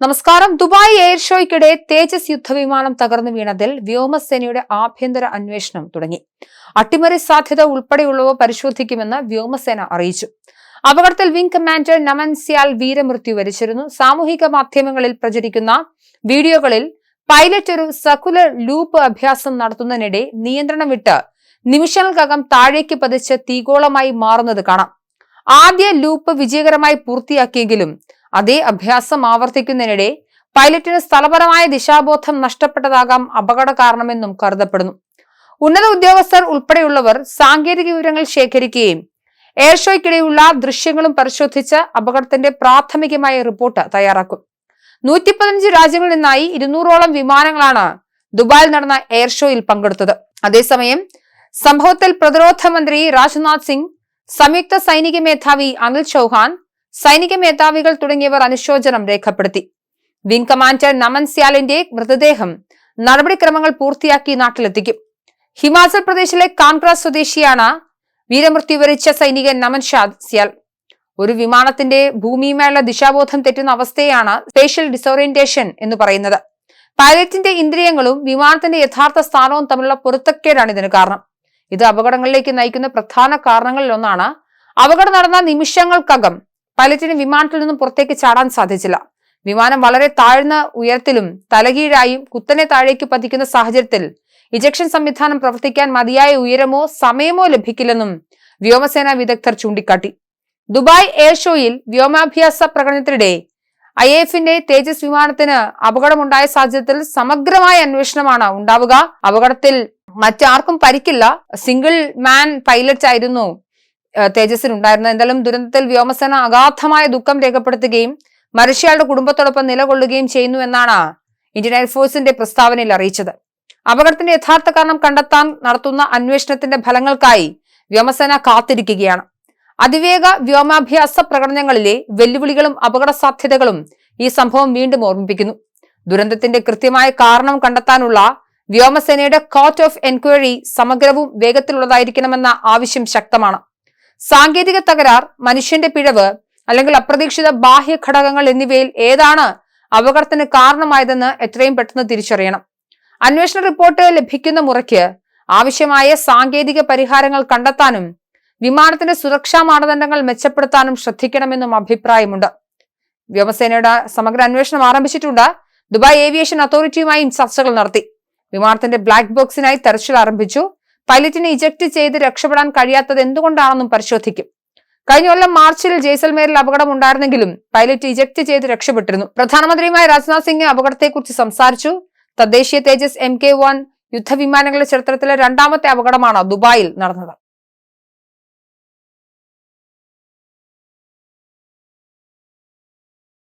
നമസ്കാരം. Dubai air ഷോയ്ക്കിടെ തേജസ് യുദ്ധവിമാനം തകർന്നു വീണതിൽ വ്യോമസേനയുടെ ആഭ്യന്തര അന്വേഷണം തുടങ്ങി. അട്ടിമറി സാധ്യത ഉൾപ്പെടെയുള്ളവ പരിശോധിക്കുമെന്ന് വ്യോമസേന അറിയിച്ചു. അപകടത്തിൽ വിംഗ് കമാൻഡർ നമൻ സിയാൽ വീരമൃത്യു വരിച്ചിരുന്നു. സാമൂഹിക മാധ്യമങ്ങളിൽ പ്രചരിക്കുന്ന വീഡിയോകളിൽ പൈലറ്റ് ഒരു സക്കുലർ ലൂപ്പ് അഭ്യാസം നടത്തുന്നതിനിടെ നിയന്ത്രണം വിട്ട് നിമിഷങ്ങൾക്കകം താഴേക്ക് പതിച്ച് തീഗോളമായി മാറുന്നത് കാണാം. ആദ്യ ലൂപ്പ് വിജയകരമായി പൂർത്തിയാക്കിയെങ്കിലും അതേ അഭ്യാസം ആവർത്തിക്കുന്നതിനിടെ പൈലറ്റിന് സ്ഥലപരമായ ദിശാബോധം നഷ്ടപ്പെട്ടതാകാം അപകട കാരണമെന്നും കരുതപ്പെടുന്നു. ഉന്നത ഉദ്യോഗസ്ഥർ ഉൾപ്പെടെയുള്ളവർ സാങ്കേതിക വിവരങ്ങൾ ശേഖരിക്കുകയും എയർ ഷോയ്ക്കിടെയുള്ള ദൃശ്യങ്ങളും പരിശോധിച്ച് അപകടത്തിന്റെ പ്രാഥമികമായ റിപ്പോർട്ട് തയ്യാറാക്കും. നൂറ്റി പതിനഞ്ച് രാജ്യങ്ങളിൽ നിന്നായി ഇരുന്നൂറോളം വിമാനങ്ങളാണ് ദുബായിൽ നടന്ന എയർ ഷോയിൽ പങ്കെടുത്തത്. അതേസമയം സംഭവത്തിൽ പ്രതിരോധ മന്ത്രി രാജ്നാഥ് സിംഗ് സംയുക്ത സൈനിക മേധാവി അനിൽ ചൌഹാൻ സൈനിക മേധാവികൾ തുടങ്ങിയവർ അനുശോചനം രേഖപ്പെടുത്തി. വിംഗ് കമാൻഡർ നമൻ സ്യാലിന്റെ മൃതദേഹം നടപടിക്രമങ്ങൾ പൂർത്തിയാക്കി നാട്ടിലെത്തിക്കും. ഹിമാചൽ പ്രദേശിലെ കാൺഗ്ര സ്വദേശിയാണ് വീരമൃത്യു വരിച്ച സൈനികൻ നമൻ ഷാദ് സ്യാൽ. ഒരു വിമാനത്തിന്റെ ഭൂമിയുമായുള്ള ദിശാബോധം തെറ്റുന്ന അവസ്ഥയാണ് സ്പേഷ്യൽ ഡിസോറിയന്റേഷൻ എന്ന് പറയുന്നത്. പൈലറ്റിന്റെ ഇന്ദ്രിയങ്ങളും വിമാനത്തിന്റെ യഥാർത്ഥ സ്ഥാനവും തമ്മിലുള്ള പൊരുത്തക്കേടാണ് ഇതിന് കാരണം. ഇത് അപകടങ്ങളിലേക്ക് നയിക്കുന്ന പ്രധാന കാരണങ്ങളിലൊന്നാണ്. അപകടം നടന്ന നിമിഷങ്ങൾക്കകം പൈലറ്റിന് വിമാനത്തിൽ നിന്നും പുറത്തേക്ക് ചാടാൻ സാധിച്ചില്ല. വിമാനം വളരെ താഴ്ന്ന ഉയരത്തിലും തലകീഴായും കുത്തനെ താഴേക്ക് പതിക്കുന്ന സാഹചര്യത്തിൽ ഇജക്ഷൻ സംവിധാനം പ്രവർത്തിക്കാൻ മതിയായ ഉയരമോ സമയമോ ലഭിക്കില്ലെന്നും വ്യോമസേനാ വിദഗ്ധർ ചൂണ്ടിക്കാട്ടി. ദുബായ് എയർ ഷോയിൽ വ്യോമാഭ്യാസ പ്രകടനത്തിനിടെ ഐ എഫിന്റെ തേജസ് വിമാനത്തിന് അപകടമുണ്ടായ സാഹചര്യത്തിൽ സമഗ്രമായ അന്വേഷണമാണ് ഉണ്ടാവുക. അപകടത്തിൽ മറ്റാർക്കും പരിക്കില്ല. സിംഗിൾ മാൻ പൈലറ്റ് ആയിരുന്നു തേജസ്സിന് ഉണ്ടായിരുന്നത് എന്തായാലും ദുരന്തത്തിൽ വ്യോമസേന അഗാധമായ ദുഃഖം രേഖപ്പെടുത്തുകയും മരിച്ചയാളുടെ കുടുംബത്തോടൊപ്പം നിലകൊള്ളുകയും ചെയ്യുന്നു എന്നാണ് ഇന്ത്യൻ എയർഫോഴ്സിന്റെ പ്രസ്താവനയിൽ അറിയിച്ചത്. അപകടത്തിന്റെ യഥാർത്ഥ കാരണം കണ്ടെത്താൻ നടത്തുന്ന അന്വേഷണത്തിന്റെ ഫലങ്ങൾക്കായി വ്യോമസേന കാത്തിരിക്കുകയാണ്. അതിവേഗ വ്യോമാഭ്യാസ പ്രകടനങ്ങളിലെ വെല്ലുവിളികളും അപകട സാധ്യതകളും ഈ സംഭവം വീണ്ടും ഓർമ്മിപ്പിക്കുന്നു. ദുരന്തത്തിന്റെ കൃത്യമായ കാരണം കണ്ടെത്താനുള്ള വ്യോമസേനയുടെ കോർട്ട് ഓഫ് എൻക്വയറി സമഗ്രവും വേഗത്തിലുള്ളതായിരിക്കണമെന്ന ആവശ്യം ശക്തമാണ്. സാങ്കേതിക തകരാർ മനുഷ്യന്റെ പിഴവ് അല്ലെങ്കിൽ അപ്രതീക്ഷിത ബാഹ്യ ഘടകങ്ങൾ എന്നിവയിൽ ഏതാണ് അപകടത്തിന് കാരണമായതെന്ന് എത്രയും പെട്ടെന്ന് തിരിച്ചറിയണം. അന്വേഷണ റിപ്പോർട്ട് ലഭിക്കുന്ന മുറയ്ക്ക് ആവശ്യമായ സാങ്കേതിക പരിഹാരങ്ങൾ കണ്ടെത്താനും വിമാനത്തിന്റെ സുരക്ഷാ മാനദണ്ഡങ്ങൾ മെച്ചപ്പെടുത്താനും ശ്രദ്ധിക്കണമെന്നും അഭിപ്രായമുണ്ട്. വ്യോമസേനയുടെ സമഗ്ര അന്വേഷണം ആരംഭിച്ചിട്ടുണ്ട്. ദുബായ് ഏവിയേഷൻ അതോറിറ്റിയുമായും ചർച്ചകൾ നടത്തി. വിമാനത്തിന്റെ ബ്ലാക്ക് ബോക്സിനായി തെരച്ചിൽ ആരംഭിച്ചു. പൈലറ്റിനെ ഇജക്ട് ചെയ്ത് രക്ഷപ്പെടാൻ കഴിയാത്തത് എന്തുകൊണ്ടാണെന്നും പരിശോധിക്കും. കഴിഞ്ഞ കൊല്ലം മാർച്ചിൽ ജയ്സൽമേരിൽ അപകടം ഉണ്ടായിരുന്നെങ്കിലും പൈലറ്റ് ഇജക്ട് ചെയ്ത് രക്ഷപ്പെട്ടിരുന്നു. പ്രധാനമന്ത്രിയുമായ രാജ്നാഥ് സിംഗ് അപകടത്തെക്കുറിച്ച് സംസാരിച്ചു. തദ്ദേശീയ തേജസ് എം കെ വൺ യുദ്ധവിമാനങ്ങളുടെ ചരിത്രത്തിലെ രണ്ടാമത്തെ അപകടമാണ് ദുബായിൽ നടന്നത്.